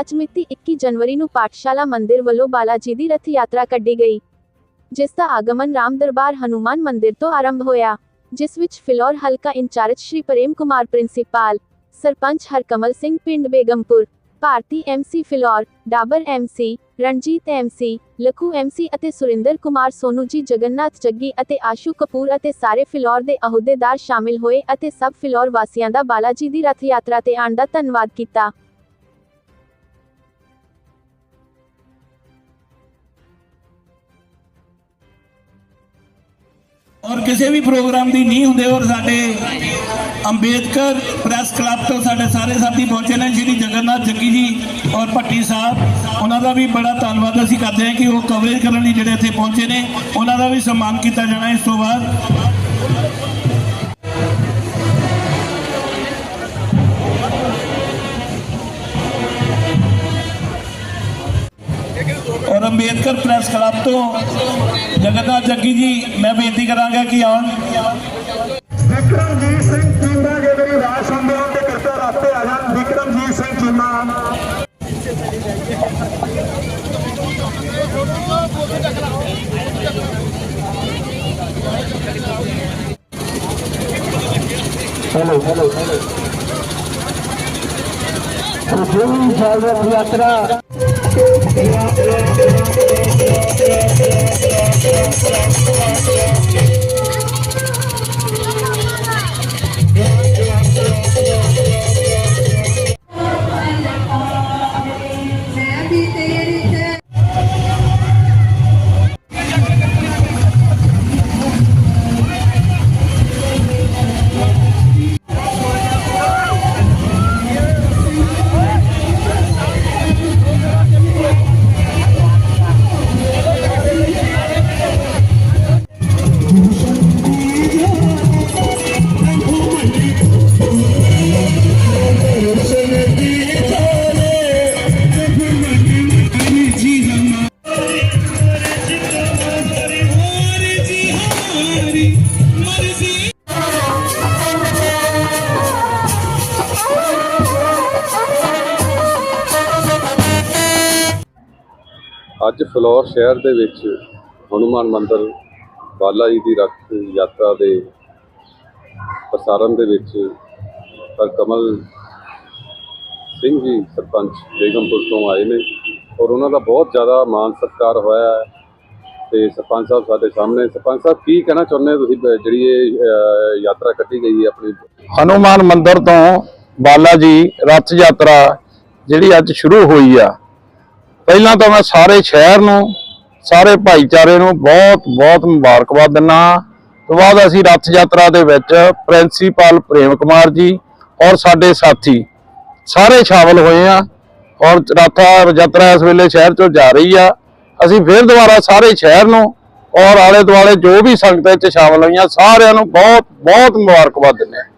ਅੱਜ ਮਿਤੀ 21 ਜਨਵਰੀ ਨੂੰ ਪਾਠਸ਼ਾਲਾ ਮੰਦਿਰ ਵੱਲੋਂ ਬਾਲਾ ਦੀ ਰਥ ਯਾਤਰਾ ਕੱਢੀ ਗਈ, ਜਿਸ ਦਾ ਆਗਮਨ ਰਾਮ ਦਰਬਾਰ ਹਨੂਮਾਨ ਮੰਦਿਰ ਤੋਂ ਆਰੰਭ ਹੋਇਆ, ਜਿਸ ਵਿੱਚ ਫਿਲੌਰ ਹਲਕਾ ਇੰਚਾਰਜ ਸ਼੍ਰੀ ਪ੍ਰੇਮ ਕੁਮਾਰ ਪ੍ਰਿੰਸੀਪਲ, ਸਰਪੰਚ ਹਰਕਮਲ ਸਿੰਘ ਪਿੰਡ Begampur, Bharti MC Phillaur, Dabar MC Ranjit MC Lakhu MC ਅਤੇ ਸੁਰਿੰਦਰ ਕੁਮਾਰ ਸੋਨੂ ਜੀ ਜਗਨਨਾਥ ਜੱਗੀ ਅਤੇ ਆਸ਼ੂ ਕਪੂਰ ਅਤੇ ਸਾਰੇ ਫਿਲੌਰ ਦੇ ਅਹੁਦੇਦਾਰ ਸ਼ਾਮਿਲ ਹੋਏ ਅਤੇ ਸਭ ਫਿਲੌਰ ਵਾਸੀਆਂ ਦਾ ਬਾਲਾ ਜੀ ਦੀ ਰਥ ਯਾਤਰਾ ਤੇ ਆਉਣ ਦਾ ਧੰਨਵਾਦ ਕੀਤਾ। ਔਰ ਕਿਸੇ ਵੀ ਪ੍ਰੋਗਰਾਮ ਦੀ ਨਹੀਂ ਹੁੰਦੇ ਔਰ ਸਾਡੇ ਅੰਬੇਦਕਰ ਪ੍ਰੈਸ ਕਲੱਬ ਤੋਂ ਸਾਡੇ ਸਾਰੇ ਸਾਥੀ ਪਹੁੰਚੇ ਨੇ, ਸ਼੍ਰੀ ਜਗਨਨਾਥ ਜੱਗੀ ਜੀ ਔਰ ਭੱਟੀ ਸਾਹਿਬ, ਉਹਨਾਂ ਦਾ ਵੀ ਬੜਾ ਧੰਨਵਾਦ ਅਸੀਂ ਕਰਦੇ ਹਾਂ ਕਿ ਉਹ ਕਵਰੇਜ ਕਰਨ ਲਈ ਜਿਹੜੇ ਇੱਥੇ ਪਹੁੰਚੇ ਨੇ, ਉਹਨਾਂ ਦਾ ਵੀ ਸਨਮਾਨ ਕੀਤਾ ਜਾਣਾ ਇਸ ਤੋਂ ਬਾਅਦ। ਅੰਬੇਦਕਰ ਪ੍ਰੈਸ ਕਲੱਬ ਤੋਂ ਜਗਨਨਾਥ ਜੱਗੀ ਜੀ ਮੈਂ ਬੇਨਤੀ ਕਰਾਂਗਾ ਕਿ ਆਉਣ ਵਿਕਰਮਜੀਤ ਸਿੰਘ ਚੀਮਾ ਜੇ ਮੇਰੀ ਰਾਜ ਸੰਬੋਧਨ ਦੇ ਕਰਤਾ ਰਾਸਤੇ ਆ ਜਾਣ Vikramjit Singh Cheema hello hello hello ਸੁਖੀ ਜਾਗਰ ਯਾਤਰਾ ਮੈਂ ਅੱਜ ਫਲੋਰ ਸ਼ਹਿਰ ਦੇ ਵਿੱਚ ਹਨੂਮਾਨ ਮੰਦਿਰ ਬਾਲਾ ਜੀ ਦੀ ਰੱਥ ਯਾਤਰਾ ਦੇ ਪ੍ਰਸਾਰਣ ਦੇ ਵਿੱਚ ਪਰ ਕਮਲ ਸਿੰਘ ਜੀ ਸਰਪੰਚ ਬੇਗਮਪੁਰ ਤੋਂ ਆਏ ਨੇ ਔਰ ਉਹਨਾਂ ਦਾ ਬਹੁਤ ਜ਼ਿਆਦਾ ਮਾਣ ਸਤਿਕਾਰ ਹੋਇਆ ਹੈ ਤੇ ਸਰਪੰਚ ਸਾਹਿਬ ਸਾਡੇ ਸਾਹਮਣੇ। ਸਰਪੰਚ ਸਾਹਿਬ, ਕੀ ਕਹਿਣਾ ਚਾਹੁੰਦੇ ਤੁਸੀਂ ਜਿਹੜੀ ਇਹ ਯਾਤਰਾ ਕੱਢੀ ਗਈ ਹੈ ਆਪਣੀ? ਹਨੂਮਾਨ ਮੰਦਿਰ ਤੋਂ ਬਾਲਾ ਜੀ ਰਥ ਯਾਤਰਾ ਜਿਹੜੀ ਅੱਜ ਸ਼ੁਰੂ ਹੋਈ ਆ ਪਹਿਲਾਂ ਤਾਂ ਮੈਂ ਸਾਰੇ ਸ਼ਹਿਰ ਨੂੰ, ਸਾਰੇ ਭਾਈਚਾਰੇ ਨੂੰ ਬਹੁਤ ਬਹੁਤ ਮੁਬਾਰਕਬਾਦ ਦਿੰਦਾ ਤੋਂ ਬਾਅਦ ਅਸੀਂ ਰੱਥ ਯਾਤਰਾ ਦੇ ਵਿੱਚ ਪ੍ਰਿੰਸੀਪਲ ਪ੍ਰੇਮ ਕੁਮਾਰ ਜੀ ਔਰ ਸਾਡੇ ਸਾਥੀ ਸਾਰੇ ਸ਼ਾਮਲ ਹੋਏ ਆ ਔਰ ਰੱਥ ਯਾਤਰਾ ਇਸ ਵੇਲੇ ਸ਼ਹਿਰ ਚੋਂ ਜਾ ਰਹੀ ਆ। ਅਸੀਂ ਫਿਰ ਦੁਬਾਰਾ ਸਾਰੇ ਸ਼ਹਿਰ ਨੂੰ ਔਰ ਆਲੇ ਦੁਆਲੇ ਜੋ ਵੀ ਸੰਗਤਾਂ 'ਚ ਸ਼ਾਮਲ ਹੋਈਆਂ, ਸਾਰਿਆਂ ਨੂੰ ਬਹੁਤ ਬਹੁਤ ਮੁਬਾਰਕਬਾਦ ਦਿੰਦੇ ਹਾਂ।